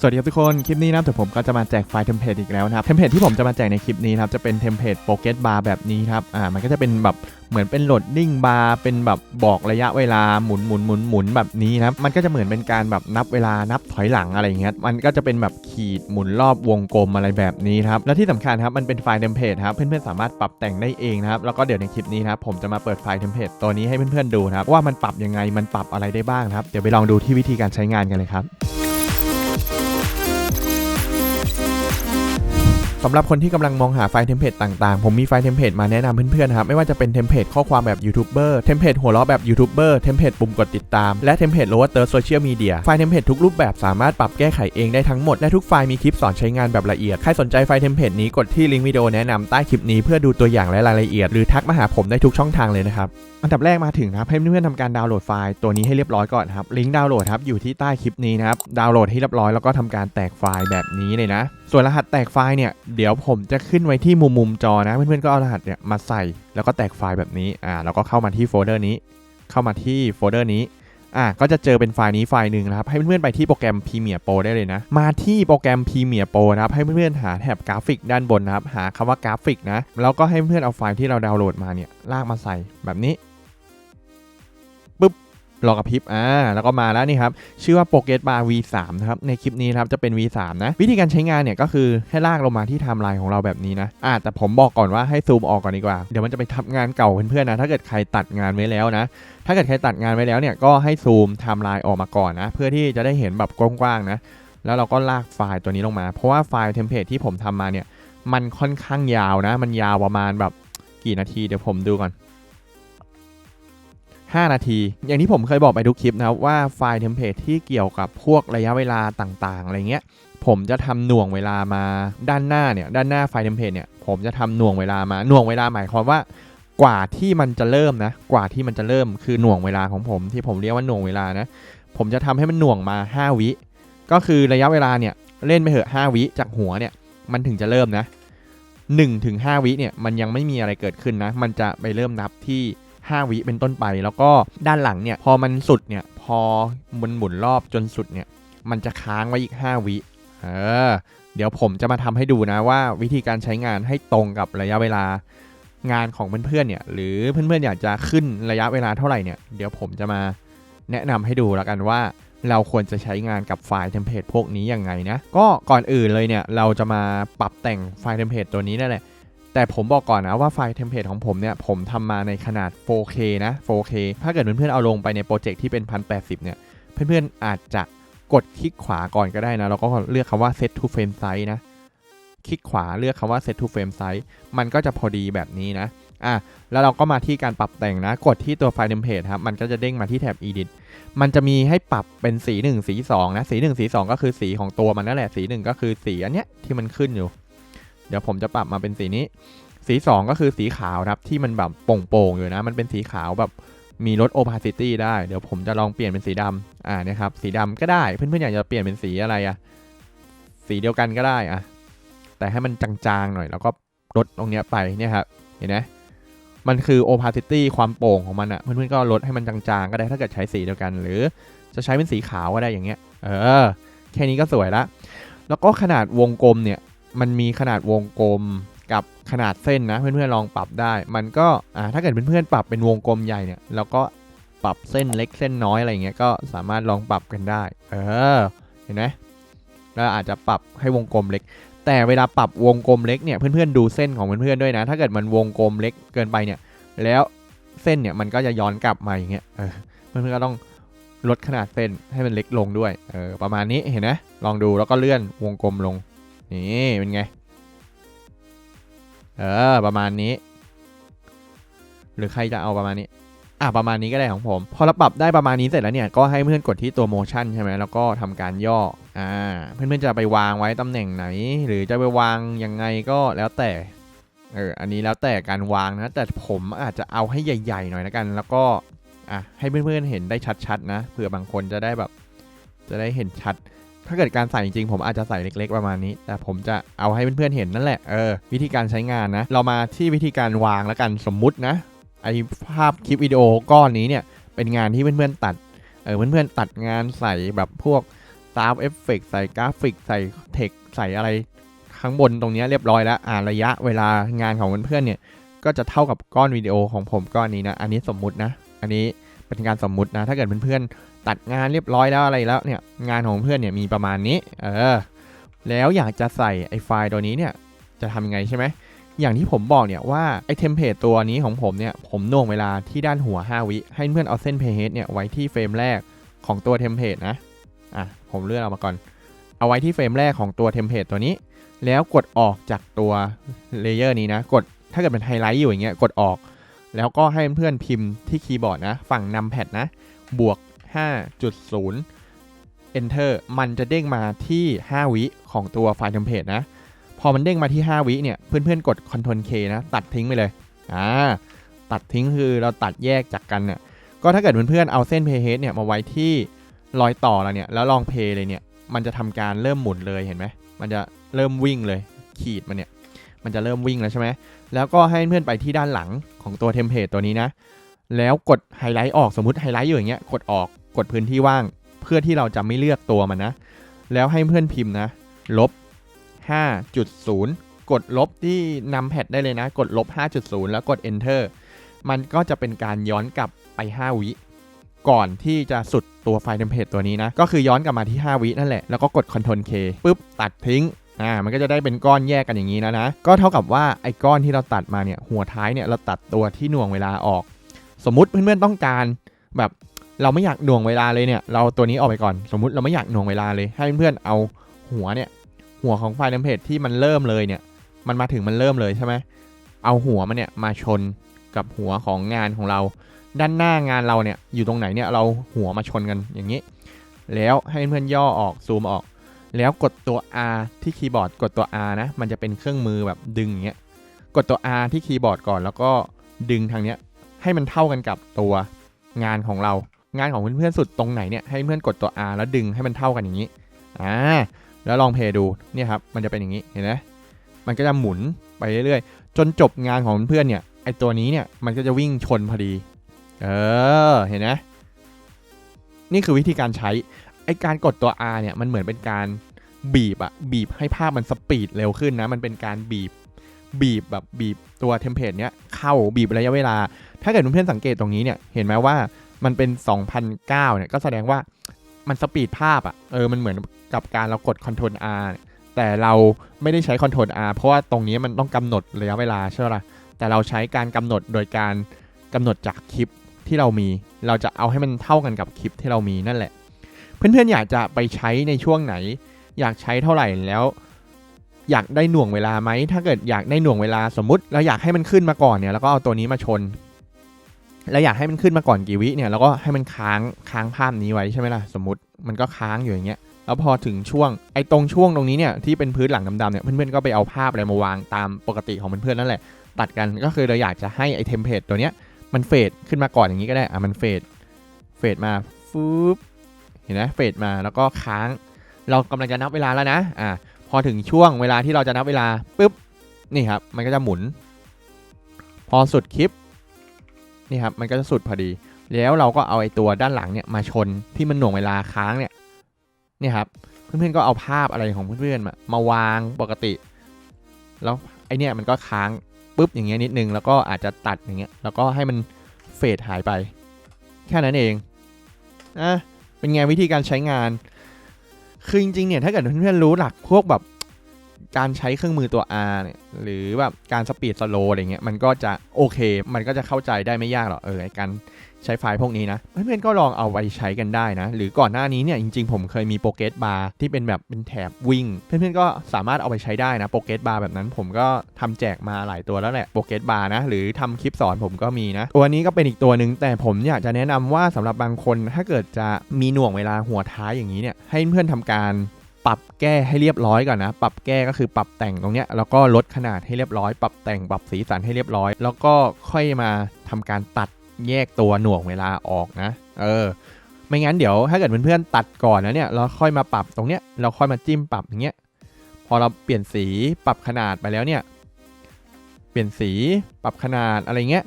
สวัสดีครับทุกคน คลิปนี้นะครับผมก็จะมาแจกไฟล์เทมเพลตอีกแล้วนะครับเทมเพลตที่ผมจะมาแจกในคลิปนี้นะครับจะเป็นเทมเพลตโปเกตบาร์แบบนี้ครับอ่ามันก็จะเป็นแบบเหมือนเป็นโหลดดิ้งบาร์เป็นแบบบอกระยะเวลาหมุนหมุนหมุนหมุนแบบนี้นะครับมันก็จะเหมือนเป็นการแบบนับเวลานับถอยหลังอะไรอย่างเงี้ยมันก็จะเป็นแบบขีดหมุนรอบวงกลมอะไรแบบนี้ครับและที่สำคัญครับมันเป็นไฟล์เทมเพลตครับเพื่อนๆสามารถปรับแต่งได้เองนะครับแล้วก็เดี๋ยวในคลิปนี้นะครับผมจะมาเปิดไฟล์เทมเพลตตัวนี้ให้เพื่อนๆดูนะครับว่ามันปรับยังไงมันปรับอะไรได้บ้างครับเดี๋ยวไปลองดูที่วิธีการใช้งานกันเลยครับ สำหรับคนที่กำลังมองหาไฟล์เทมเพลตต่างๆ ผมมีไฟล์เทมเพลตมาแนะนำเพื่อนๆนะครับ ไม่ว่าจะเป็นเทมเพลตข้อความแบบยูทูบเบอร์เทมเพลตหัวเราะแบบยูทูบเบอร์เทมเพลตปุ่มกดติดตาม และเทมเพลตโลว์เตอร์โซเชียลมีเดียไฟล์เทมเพลตทุกรูปแบบสามารถปรับแก้ไขเองได้ทั้งหมด และทุกไฟล์มีคลิปสอนใช้งานแบบละเอียด ใครสนใจไฟล์เทมเพลตนี้กดที่ลิงก์วิดีโอแนะนำใต้คลิปนี้เพื่อดูตัวอย่างและรายละเอียดหรือทักมาหาผมได้ทุกช่องทางเลยนะครับอันดับแรกมาถึงนะครับให้เพื่อนๆทำการดาวน์โหลดไฟล์ตัวนี้ให้เรียบร้อยก่อนครับลิงก์ดาวน์โหลดครับอยู่ที่ใต้คลิปนี้นะครับดาวน์โหลดให้เรียบร้อยแล้วก็ทำการแตกไฟล์แบบนี้เลยนะ ส่วนรหัสแตกไฟล์เนี่ยเดี๋ยวผมจะขึ้นไว้ที่มุมมุมจอนะ เพื่อนๆก็เอารหัสเนี่ยมาใส่แล้วก็แตกไฟล์แบบนี้อ่าแล้วก็เข้ามาที่โฟลเดอร์นี้ เข้ามาที่โฟลเดอร์นี้อะก็จะเจอเป็นไฟล์นี้ไฟล์หนึ่งนะครับ ให้เพื่อนๆไปที่โปรแกรม Premiere Pro ได้เลยนะ มาที่โปรแกรม Premiere Pro นะครับ ให้เพื่อนๆหาแถบกราฟิกด้านบนนะครับ หาคำว่ากราฟิกนะ แล้วก็ให้เพื่อนๆเอาไฟล์ที่เราดาวน์โหลดมาเนี่ย ลากมาใส่แบบนี้ รอกระพริบอ่าแล้วก็มาแล้วนี่ครับชื่อว่า Pocket Bar V3 นะครับในคลิปนี้ครับจะเป็น V3 นะวิธีการใช้งานเนี่ยก็คือให้ลากลงมาที่ไทม์ไลน์ของเราแบบนี้นะอ่าแต่ผมบอกก่อนว่าให้ซูมออกก่อนดีกว่าเดี๋ยวมันจะไปทับงานเก่าเพื่อนๆนะถ้าเกิดใครตัดงานไว้แล้วนะถ้าเกิดใครตัดงานไว้แล้วเนี่ยก็ให้ซูมไทม์ไลน์ออกมาก่อนนะเพื่อที่จะได้เห็นแบบกว้างๆนะแล้วเราก็ลากไฟล์ตัวนี้ลงมา เพราะว่าไฟล์เทมเพลตที่ผมทำมาเนี่ยมันค่อนข้างยาวนะ มันยาวประมาณแบบกี่นาทีเดี๋ยวผมดูก่อน 5 นาที อย่างที่ผมเคยบอกไปทุกคลิปนะครับว่าไฟล์เทมเพลตที่เกี่ยวกับพวกระยะเวลาต่างๆอะไรเงี้ยผมจะทำหน่วงเวลามาด้านหน้าเนี่ยด้านหน้าไฟล์เทมเพลตเนี่ยผมจะทำหน่วงเวลามาหน่วงเวลาหมายความว่ากว่าที่มันจะเริ่มนะกว่าที่มันจะเริ่มคือหน่วงเวลาของผมที่ผมเรียกว่าหน่วงเวลานะผมจะทำให้มันหน่วงมา 5 วิ ก็คือระยะเวลาเนี่ยเล่นไปเหอะ5วิจากหัวเนี่ยมันถึงจะเริ่มนะ1ถึง5วิเนี่ยมันยังไม่มีอะไรเกิดขึ้นนะ มันจะไปเริ่มนับที่ 5 วิเป็นต้นไป แล้วก็ด้านหลังเนี่ยพอมันสุดเนี่ยพอมันหมุนรอบจนสุดเนี่ยมันจะค้างไว้อีก 5 วิเออเดี๋ยวผมจะมาทำให้ดูนะว่าวิธีการใช้งานให้ตรงกับระยะเวลางานของเพื่อนๆเนี่ยหรือเพื่อนๆอยากจะขึ้นระยะเวลาเท่าไหร่เนี่ยเดี๋ยวผมจะมาแนะนำให้ดูแล้วกันว่า เราควรจะใช้งานกับไฟล์เทมเพลตพวกนี้ยังไงนะ ก็ก่อนอื่นเลยเนี่ยเราจะมาปรับแต่งไฟล์เทมเพลตตัวนี้นั่นแหละ แต่ผมบอกก่อนนะว่าไฟล์เทมเพลตของผมเนี่ยผมทำมาในขนาด 4K นะ 4K ถ้าเกิดเพื่อนๆเอาลงไปในโปรเจกต์ที่เป็น 1080 เนี่ย เพื่อนๆอาจจะกดคลิกขวาก่อนก็ได้นะ แล้วก็เลือกคำว่า set to frame size นะ คลิกขวาเลือกคำว่า set to frame size มันก็จะพอดีแบบนี้นะอะแล้วเราก็มาที่การปรับแต่งนะ กดที่ตัวไฟล์เทมเพลตครับ มันก็จะเด้งมาที่แถบ edit มันจะมีให้ปรับเป็นสี 1 สี 2 นะ สี 1 สี 2 ก็คือสีของตัวมันนั่นแหละ สี 1 ก็คือสีอันเนี้ยที่มันขึ้นอยู่ เดี๋ยวผมจะปรับมาเป็นสีนี้ สี 2 ก็คือสีขาวครับที่มันแบบโป่งๆอยู่นะ มันเป็นสีขาวแบบมีลด opacity ได้ เดี๋ยวผมจะลองเปลี่ยนเป็นสีดำอ่าเนี่ยครับ สีดำก็ได้ เพื่อนๆอยากจะเปลี่ยนเป็นสีอะไรอะสีเดียวกันก็ได้อะแต่ให้มันจางๆหน่อย แล้วก็ลดตรงเนี้ยไปเนี่ยครับเห็นไหมมันคือ opacity ความโป่งของมันอะเพื่อนๆก็ลดให้มันจางๆก็ได้ถ้าเกิดใช้สีเดียวกัน หรือจะใช้เป็นสีขาวก็ได้อย่างเงี้ย เออ แค่นี้ก็สวยละ แล้วก็ขนาดวงกลมเนี่ย มันมีขนาดวงกลมกับขนาดเส้นนะ เพื่อนๆลองปรับได้ มันก็อ่าถ้าเกิดเพื่อนๆปรับเป็นวงกลมใหญ่เนี่ยแล้วก็ปรับเส้นเล็กเส้นน้อยอะไรเงี้ยก็สามารถลองปรับกันได้ เออเห็นไหมแล้วอาจจะปรับให้วงกลมเล็ก แต่เวลาปรับวงกลมเล็กเนี่ยเพื่อนๆดูเส้นของเพื่อนๆด้วยนะ ถ้าเกิดมันวงกลมเล็กเกินไปเนี่ย แล้วเส้นเนี่ยมันก็จะย้อนกลับมาอย่างเงี้ยเออเพื่อนๆก็ต้องลดขนาดเส้นให้มันเล็กลงด้วยเออประมาณนี้เห็นไหมลองดูแล้วก็เลื่อนวงกลมลง นี่เป็นไง เออ ประมาณนี้ หรือใครจะเอาประมาณนี้ อะประมาณนี้ก็ได้ของผม พอเราปรับได้ประมาณนี้เสร็จแล้วเนี่ย ก็ให้เพื่อนกดที่ตัว motion ใช่ไหมแล้วก็ทำการย่อ อ่า เพื่อนๆจะไปวางไว้ตำแหน่งไหน หรือจะไปวางยังไงก็แล้วแต่ เออ อันนี้แล้วแต่การวางนะ แต่ผมอาจจะเอาให้ใหญ่ ๆ หน่อยนะกัน แล้วก็ อะ ให้เพื่อนๆเห็นได้ชัดๆนะ เผื่อบางคนจะได้แบบ จะได้เห็นชัด ถ้าเกิดการใส่จริงๆ ผมอาจจะใส่เล็ก ๆ ประมาณนี้ แต่ผมจะเอาให้เพื่อนๆเห็นนั่นแหละ เออ วิธีการใช้งานนะ เรามาที่วิธีการวางแล้วกันสมมุตินะ ไอภาพคลิปวิดีโอก้อนนี้เนี่ย เป็นงานที่เพื่อนๆตัด เออ เพื่อนๆตัดงานใส่แบบพวก Sound Effect ใส่กราฟิก ใส่เทค ใส่อะไรข้างบนตรงนี้เรียบร้อยแล้ว อ่าระยะเวลางานของเพื่อนๆเนี่ย ก็จะเท่ากับก้อนวิดีโอของผมก้อนนี้นะ อันนี้สมมุตินะ อันนี้เป็นการสมมุตินะ ถ้าเกิดเพื่อนๆ ตัดงานเรียบร้อยแล้วอะไรแล้วเนี่ยงานของเพื่อนเนี่ยมีประมาณนี้เออแล้วอยากจะใส่ไอ้ไฟล์ตัวนี้เนี่ยจะทำยังไงใช่ไหมอย่างที่ผมบอกเนี่ยว่าไอเทมเพลตตัวนี้ของผมเนี่ยผมน่วงเวลาที่ด้านหัว 5 วิให้เพื่อนเอาเส้นเพย์เฮดเนี่ยไว้ที่เฟรมแรกของตัวเทมเพลตนะอะผมเลื่อนเอามาก่อน เอาไว้ที่เฟรมแรกของตัวเทมเพลตตัวนี้ แล้วกดออกจากตัวเลเยอร์นี้นะ กดถ้าเกิดเป็นไฮไลท์อยู่อย่างเงี้ยกดออก แล้วก็ให้เพื่อนๆพิมพ์ที่คีย์บอร์ดนะ ฝั่งนำแพดนะ บวก 5.0 enter มันจะเด้งมาที่ 5 วิของตัวไฟล์เทมเพลตนะ พอมันเด้งมาที่ 5 วิเนี่ย เพื่อนๆ กด Ctrl K นะ ตัดทิ้งไปเลย อ่า ตัดทิ้งคือเราตัดแยกจากกันเนี่ย ก็ถ้าเกิดเพื่อนๆ เอาเส้น playhead เนี่ยมาไว้ที่รอยต่อเราเนี่ย แล้วลองเพย์เลยเนี่ย มันจะทำการเริ่มหมุนเลยเห็นไหม มันจะเริ่มวิ่งเลย ขีดมันเนี่ย มันจะเริ่มวิ่งแล้วใช่ไหม แล้วก็ให้เพื่อนไปที่ด้านหลังของตัวเทมเพลตตัวนี้นะ แล้วกดไฮไลท์ออก สมมติไฮไลท์อยู่อย่างเงี้ย กดออก กดพื้นที่ว่าง เพื่อที่เราจะไม่เลือกตัวมันนะ แล้วให้เพื่อนพิมพ์นะ ลบ 5.0 กดลบที่นำแพดได้เลยนะ กดลบ 5.0 แล้วกด enter มันก็จะเป็นการย้อนกลับไป 5 วิก่อนที่จะสุดตัวไฟล์เทมเพลตตัวนี้นะ ก็คือย้อนกลับมาที่ 5 วินั่นแหละ แล้วก็กด Ctrl K ปุ๊บ ตัดทิ้ง อ่า มันก็จะได้เป็นก้อนแยกกันอย่างนี้นะนะ ก็เท่ากับว่าไอ้ก้อนที่เราตัดมาเนี่ย หัวท้ายเนี่ย เราตัดตัวที่หน่วงเวลาออก สมมุติเพื่อนๆต้องการแบบ เราไม่อยากหน่วงเวลาเลยเนี่ย เราตัวนี้ออกไปก่อน สมมุติเราไม่อยากหน่วงเวลาเลย ให้เพื่อนๆเอาหัวเนี่ย หัวของไฟล์เทมเพลตที่มันเริ่มเลยเนี่ย มันมาถึงมันเริ่มเลยใช่ไหมเอาหัวมันเนี่ยมาชนกับหัวของงานของเรา ด้านหน้างานเราเนี่ยอยู่ตรงไหนเนี่ยเราหัวมาชนกันอย่างนี้ แล้วให้เพื่อนย่อออกซูมออก แล้วกดตัว R ที่คีย์บอร์ดกดตัว R นะ มันจะเป็นเครื่องมือแบบดึงอย่างเงี้ย กดตัว R ที่คีย์บอร์ดก่อนแล้วก็ดึงทางเนี้ยให้มันเท่ากันกับตัวงานของเรา งานของเพื่อนๆสุดตรงไหนเนี่ยให้เพื่อนกดตัว R แล้วดึงให้มันเท่ากันอย่างนี้อ่าแล้วลองเพย์ดูเนี่ยครับมันจะเป็นอย่างนี้เห็นไหมมันก็จะหมุนไปเรื่อยๆ จนจบงานของเพื่อนเนี่ยไอตัวนี้เนี่ยมันก็จะวิ่งชนพอดี เออเห็นไหมนี่คือวิธีการใช้ไอการกดตัว R เนี่ยมันเหมือนเป็นการบีบอะบีบให้ภาพมันสปีดเร็วขึ้นนะมันเป็นการบีบบีบแบบบีบตัวเทมเพลตเนี้ยเข้าบีบระยะเวลา ถ้าเกิดเพื่อนๆสังเกตตรงนี้เนี่ยเห็นไหมว่า มันเป็น 2009เนี่ยก็แสดงว่ามันสปีดภาพอะเออมันเหมือนกับการเรากด Ctrl R แต่เราไม่ได้ใช้ Ctrl R เพราะว่าตรงนี้มันต้องกำหนดระยะเวลาใช่ไหมล่ะแต่เราใช้การกำหนดโดยการกำหนดจากคลิปที่เรามี เราจะเอาให้มันเท่ากันกับคลิปที่เรามีนั่นแหละ เพื่อนๆอยากจะไปใช้ในช่วงไหน อยากใช้เท่าไหร่แล้ว อยากได้หน่วงเวลาไหมถ้าเกิดอยากได้หน่วงเวลาสมมติเราอยากให้มันขึ้นมาก่อนเนี่ยแล้วก็เอาตัวนี้มาชน แล้วอยากให้มันขึ้นมาก่อนกี่วิเนี่ยแล้วก็ให้มันค้างค้างภาพนี้ไว้ใช่ไหมล่ะสมมติมันก็ค้างอยู่อย่างเงี้ยแล้วพอถึงช่วงไอ้ตรงช่วงตรงนี้เนี่ยที่เป็นพื้นหลังดำๆเนี่ยเพื่อนๆก็ไปเอาภาพอะไรมาวางตามปกติของเพื่อนๆนั่นแหละ ตัดกันก็คือเราอยากจะให้ไอ้เทมเพลตตัวเนี้ยมันเฟดขึ้นมาก่อนอย่างนี้ก็ได้อะมันเฟดเฟดมาฟืบเห็นไหมเฟดมาแล้วก็ค้าง เรากำลังจะนับเวลาแล้วนะอะพอถึงช่วงเวลาที่เราจะนับเวลาปุ๊บนี่ครับมันก็จะหมุน พอสุดคลิป นี่ครับมันก็จะสุดพอดี แล้วเราก็เอาไอ้ตัวด้านหลังเนี่ยมาชนที่มันหน่วงเวลาค้างเนี่ยนี่ครับเพื่อนๆก็เอาภาพอะไรของเพื่อนๆมามาวางปกติ แล้วไอเนี่ยมันก็ค้างปุ๊บอย่างเงี้ยนิดนึงแล้วก็อาจจะตัดอย่างเงี้ยแล้วก็ให้มันเฟดหายไป แค่นั้นเองอะเป็นไงวิธีการใช้งาน คือจริงๆเนี่ยถ้าเกิดเพื่อนๆรู้หลักพวกแบบ การใช้เครื่องมือตัว R เนี่ยหรือแบบการสปีดสโลอะไรเงี้ยมันก็จะโอเค มันก็จะเข้าใจได้ไม่ยากหรอกเออการใช้ไฟล์พวกนี้นะเพื่อนๆก็ลองเอาไปใช้กันได้นะ หรือก่อนหน้านี้เนี่ยจริงๆ ผมเคยมีโปเกตบาร์ที่เป็นแบบเป็นแถบวิ่ง เพื่อนๆก็สามารถเอาไปใช้ได้นะโปเกตบาร์แบบนั้นผมก็ทำแจกมาหลายตัวแล้วแหละโปเกตบาร์นะหรือทำคลิปสอนผมก็มีนะตัวนี้ก็เป็นอีกตัวหนึ่งแต่ผมอยากจะแนะนำว่าสำหรับบางคนถ้าเกิดจะมีหน่วงเวลาหัวท้ายอย่างนี้เนี่ยให้เพื่อนทำการ ปรับแก้ให้เรียบร้อยก่อนนะ ปรับแก้ก็คือปรับแต่งตรงเนี้ยแล้วก็ลดขนาดให้เรียบร้อย ปรับแต่งปรับสีสันให้เรียบร้อย แล้วก็ค่อยมาทำการตัดแยกตัวหน่วงเวลาออกนะ เออ ไม่งั้นเดี๋ยวถ้าเกิดเพื่อนๆตัดก่อนนะเนี่ยเราค่อยมาปรับตรงเนี้ยเราค่อยมาจิ้มปรับอย่างเงี้ยพอเราเปลี่ยนสีปรับขนาดไปแล้วเนี่ย เปลี่ยนสีปรับขนาดอะไรเงี้ย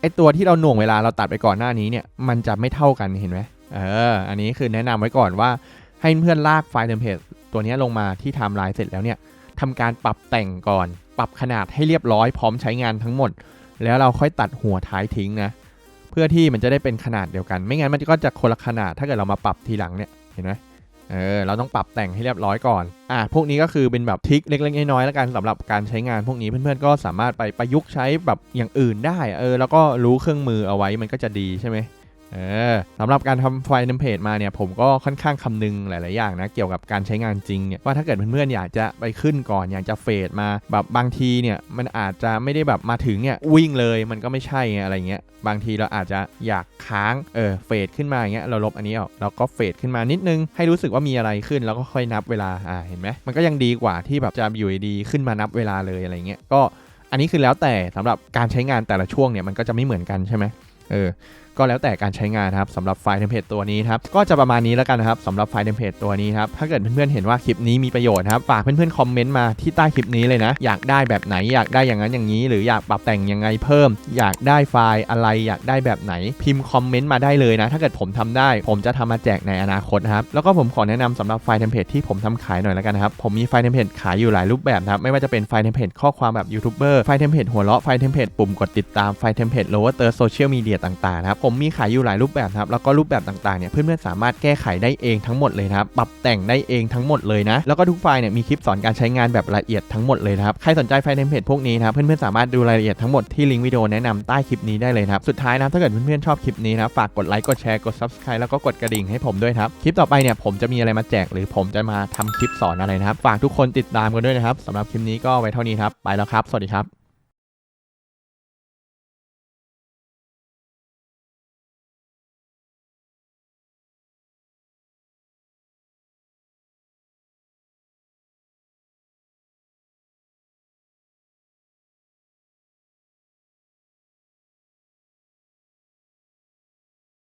ไอตัวที่เราหน่วงเวลาเราตัดไปก่อนหน้านี้เนี่ยมันจะไม่เท่ากันเห็นไหมเออ อันนี้คือแนะนำไว้ก่อนว่า ให้เพื่อนลากไฟล์เทมเพลตตัวนี้ลงมาที่ไทม์ไลน์เสร็จแล้วเนี่ยทำการปรับแต่งก่อน ปรับขนาดให้เรียบร้อยพร้อมใช้งานทั้งหมด แล้วเราค่อยตัดหัวท้ายทิ้งนะ เพื่อที่มันจะได้เป็นขนาดเดียวกัน ไม่งั้นมันก็จะคนละขนาดถ้าเกิดเรามาปรับทีหลังเนี่ยเห็นไหมเออเราต้องปรับแต่งให้เรียบร้อยก่อน อะพวกนี้ก็คือเป็นแบบทริคเล็กๆน้อยๆแล้วกันสำหรับการใช้งานพวกนี้เพื่อนๆก็สามารถไปประยุกต์ใช้แบบอย่างอื่นได้ เออแล้วก็รู้เครื่องมือเอาไว้มันก็จะดีใช่ไหม เออสำหรับการทำไฟล์เทมเพลตมาเนี่ยผมก็ค่อนข้างคำนึงหลายๆอย่างนะเกี่ยวกับการใช้งานจริงเนี่ยว่าถ้าเกิดเพื่อนๆอยากจะไปขึ้นก่อนอยากจะเฟดมาแบบบางทีเนี่ยมันอาจจะไม่ได้แบบมาถึงเนี่ยวิ่งเลยมันก็ไม่ใช่อะไรเงี้ยบางทีเราอาจจะอยากค้างเออเฟดขึ้นมาอย่างเงี้ยเราลบอันนี้ออกเราก็เฟดขึ้นมานิดนึงให้รู้สึกว่ามีอะไรขึ้นแล้วก็ค่อยนับเวลาอ่าเห็นไหมมันก็ยังดีกว่าที่แบบจะอยู่ดีขึ้นมานับเวลาเลยอะไรเงี้ยก็อันนี้คือแล้วแต่สำหรับการใช้งานแต่ละช่วงเนี่ยมันก็จะไม่เหมือนกันใช่ไหมเออก็แล้วแต่การใช้งานครับสำหรับไฟล์เทมเพลตตัวนี้ครับก็จะประมาณนี้แล้วกันนะครับสำหรับไฟล์เทมเพลตตัวนี้ครับถ้าเกิดเพื่อนๆเห็นว่าคลิปนี้มีประโยชน์ครับฝากเพื่อนๆคอมเมนต์มาที่ใต้คลิปนี้เลยนะ อยากได้แบบไหนอยากได้อย่างนั้นอย่างนี้ หรืออยากปรับแต่งยังไงเพิ่ม อยากได้ไฟล์อะไรอยากได้แบบไหน พิมพ์คอมเมนต์มาได้เลยนะ ถ้าเกิดผมทำได้ ผมจะทำมาแจกในอนาคตนะครับแล้วก็ผมขอแนะนำสำหรับไฟล์เทมเพลตที่ผมทำขายหน่อยแล้วกันนะครับผมมีไฟล์เทมเพลตขายอยู่หลายรูปแบบครับไม่ว่าจะเป็นไฟล์เทมเพลตข้อความแบบยูทูบเบอร์ไฟล์เทมเพลตหัวเราะไฟล์เทมเพลตปุ่มกดติดตามไฟล์เทมเพลตโลเวอร์เตอร์โซเชียลมีเดียต่างๆนะครับผมมีขายอยู่หลายรูปแบบครับแล้วก็รูปแบบต่างๆเนี่ยเพื่อนๆสามารถแก้ไขได้เองทั้งหมดเลยนะครับปรับแต่งได้เองทั้งหมดเลยนะแล้วก็ทุกไฟล์เนี่ยมีคลิปสอนการใช้งานแบบละเอียดทั้งหมดเลยครับใครสนใจไฟล์เทมเพลตพวกนี้นะครับเพื่อนๆสามารถดูรายละเอียดทั้งหมดที่ลิงก์วิดีโอแนะนำใต้คลิปนี้ได้เลยครับสุดท้ายนะถ้าเกิดเพื่อนๆชอบคลิปนี้นะฝากกดไลค์กดแชร์กด subscribe แล้วก็กดกระดิ่งให้ผมด้วยครับคลิปต่อไปเนี่ยผมจะมีอะไรมาแจกหรือผมจะมาทำคลิปสอนอะไรนะครับฝากทุกคนติดตามกันด้วยนะครับสำหรับคลิปนี้ก็ไว้เท่านี้ครับไปแล้วครับ สวัสดีครับ